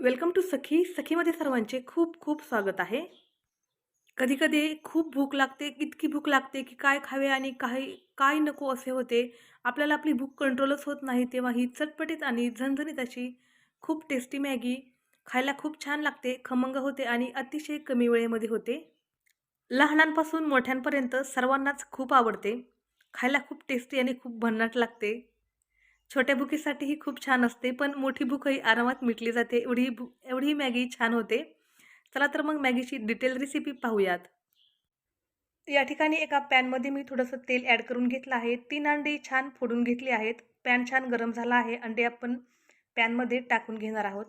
Welcome to सखी. सखीमध्ये सर्वांचे खूप खूप स्वागत आहे. कधीकधी खूप भूक लागते इतकी भूक लागते की काय खावे आणि काही काय नको असे होते. आपल्याला आपली भूक कंट्रोलच होत नाही तेव्हा ही चटपटीत आणि झणझणीत अशी खूप टेस्टी मॅगी खायला खूप छान लागते खमंग होते आणि अतिशय कमी वेळेमध्ये होते. लहानांपासून मोठ्यांपर्यंत सर्वांनाच खूप आवडते. खायला खूप टेस्टी आणि खूप भन्नाट लागते. छोट्या भुकीसाठीही खूप छान असते पण मोठी भूकही आरामात मिटली जाते. एवढी भू एवढी मॅगी छान होते. चला तर मग मॅगीची डिटेल रेसिपी पाहूयात. या ठिकाणी एका पॅनमध्ये मी थोडंसं तेल ॲड करून घेतलं आहे. तीन अंडी छान फोडून घेतली आहेत. पॅन छान गरम झाला आहे. अंडे आपण पॅनमध्ये टाकून घेणार आहोत.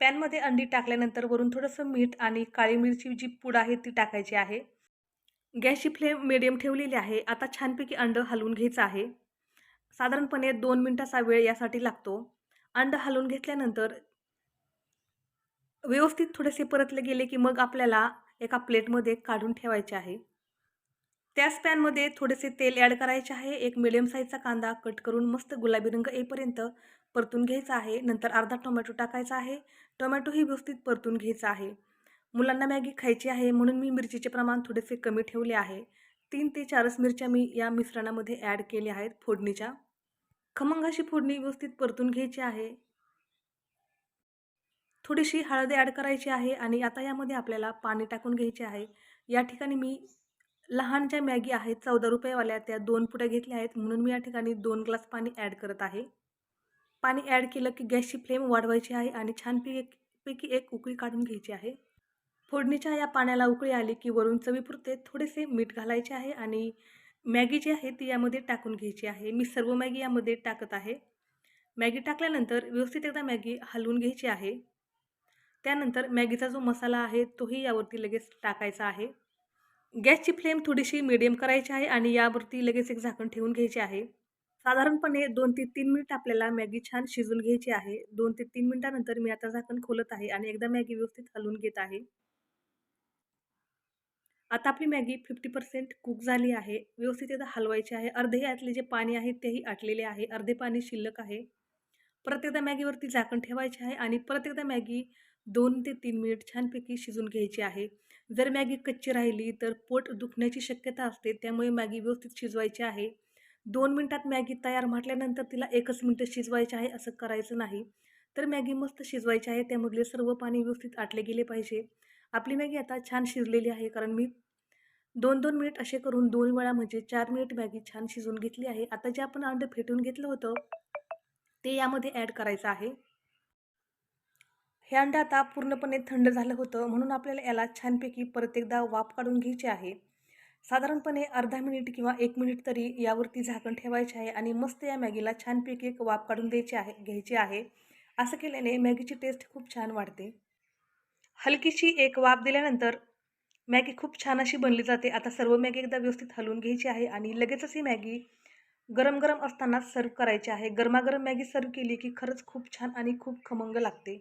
पॅनमध्ये अंडी टाकल्यानंतर वरून थोडंसं मीठ आणि काळी मिरची जी पूड आहे ती टाकायची आहे. गॅसची फ्लेम मिडियम ठेवलेली आहे. आता छानपैकी अंड हलवून घ्यायचं आहे. साधारणपणे दोन मिनटाचा वेळ यासाठी लागतो. अंड हलवून घेतल्यानंतर व्यवस्थित थोडेसे परतले गेले की मग आपल्याला एका प्लेटमध्ये काढून ठेवायचे आहे. त्याच पॅनमध्ये थोडेसे तेल ॲड करायचे आहे. एक मिडियम साईजचा कांदा कट करून मस्त गुलाबी रंग येईपर्यंत परतून घ्यायचा आहे. नंतर अर्धा टोमॅटो टाकायचा आहे. टोमॅटोही व्यवस्थित परतून घ्यायचा आहे. मुलांना मॅगी खायची आहे म्हणून मी मिरचीचे प्रमाण थोडेसे कमी ठेवले आहे. तीन ते चारच मिरच्या मी या मिश्रणामध्ये ॲड केल्या आहेत फोडणीच्या. खमंगाशी फोडणी व्यवस्थित परतून घ्यायची आहे? थोडीशी हळद ॲड करायची आहे आणि आता यामध्ये आपल्याला पाणी टाकून घ्यायचे आहे. या ठिकाणी मी लहान ज्या मॅगी आहेत चौदा रुपयेवाल्या त्या दोन पुड्या घेतल्या आहेत. म्हणून मी या ठिकाणी दोन ग्लास पाणी ॲड करत आहे. पाणी ॲड केलं की गॅसची फ्लेम वाढवायची आहे आणि छानपैकी पैकी एक उकळी काढून घ्यायची आहे. फोडणीच्या या पाण्याला उकळी आली की वरून चवीपुरते थोडेसे मीठ घालायचे आहे आणि मॅगी जी आहे ती यामध्ये टाकून घ्यायची आहे. मी सर्व मॅगी यामध्ये टाकत आहे. मॅगी टाकल्यानंतर व्यवस्थित एकदा मॅगी हलवून घ्यायची आहे. त्यानंतर मॅगीचा जो मसाला आहे तोही यावरती लगेच टाकायचा आहे. गॅसची फ्लेम थोडीशी मिडियम करायची आहे आणि यावरती लगेच एक झाकण ठेवून घ्यायचे आहे. साधारणपणे दोन ते तीन मिनिट आपल्याला मॅगी छान शिजून घ्यायची आहे. दोन ते तीन मिनिटानंतर मी आता झाकण खोलत आहे आणि एकदा मॅगी व्यवस्थित हलवून घेत आहे. आता आपली मॅगी फिफ्टी पर्सेंट कुक झाली आहे. व्यवस्थित एकदा हलवायची आहे. अर्धे यातले जे पाणी आहे तेही आटलेले आहे. अर्धे पाणी शिल्लक आहे. परत एकदा मॅगीवरती झाकण ठेवायचे आहे आणि परत एकदा मॅगी दोन ते तीन मिनिट छानपैकी शिजून घ्यायची आहे. जर मॅगी कच्ची राहिली तर पोट दुखण्याची शक्यता असते त्यामुळे मॅगी व्यवस्थित शिजवायची आहे. दोन मिनटात मॅगी तयार म्हटल्यानंतर तिला एकच मिनटं शिजवायचे आहे असं करायचं नाही. तर मॅगी मस्त शिजवायची आहे. त्यामधले सर्व पाणी व्यवस्थित आटले गेले पाहिजे. आपली मॅगी आता छान शिजलेली आहे कारण मी दोन दोन मिनिट असे करून दोन वेळा म्हणजे चार मिनिट मॅगी छान शिजून घेतली आहे. आता जे आपण अंडे फेटून घेतलं होतं ते यामध्ये ॲड करायचं आहे. हे अंड आता पूर्णपणे थंड झालं होतं म्हणून आपल्याला याला छानपैकी परत एकदा वाफ काढून घ्यायची आहे. साधारणपणे अर्धा मिनिट किंवा एक मिनिट तरी यावरती झाकण ठेवायचे आहे आणि मस्त या मॅगीला छानपैकी एक वाफ काढून द्यायची आहे घ्यायची आहे. असं केल्याने मॅगीची टेस्ट खूप छान वाढते. हलकीशी एक वाफ दिल्यानंतर मॅगी खूप छान अशी बनली जाते. आता सर्व मॅगी एकदा व्यवस्थित हलवून घ्यायची आहे आणि लगेचच ही मॅगी गरम गरम असताना सर्व करायची आहे. गरमागरम मॅगी सर्व केली की खरंच खूप छान आणि खूप खमंग लागते.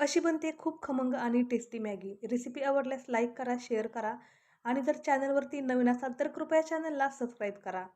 अशी बनते खूप खमंग आणि टेस्टी मॅगी. रेसिपी आवडल्यास लाईक करा शेअर करा आणि जर चॅनलवरती नवीन असाल तर कृपया चॅनलला सबस्क्राईब करा.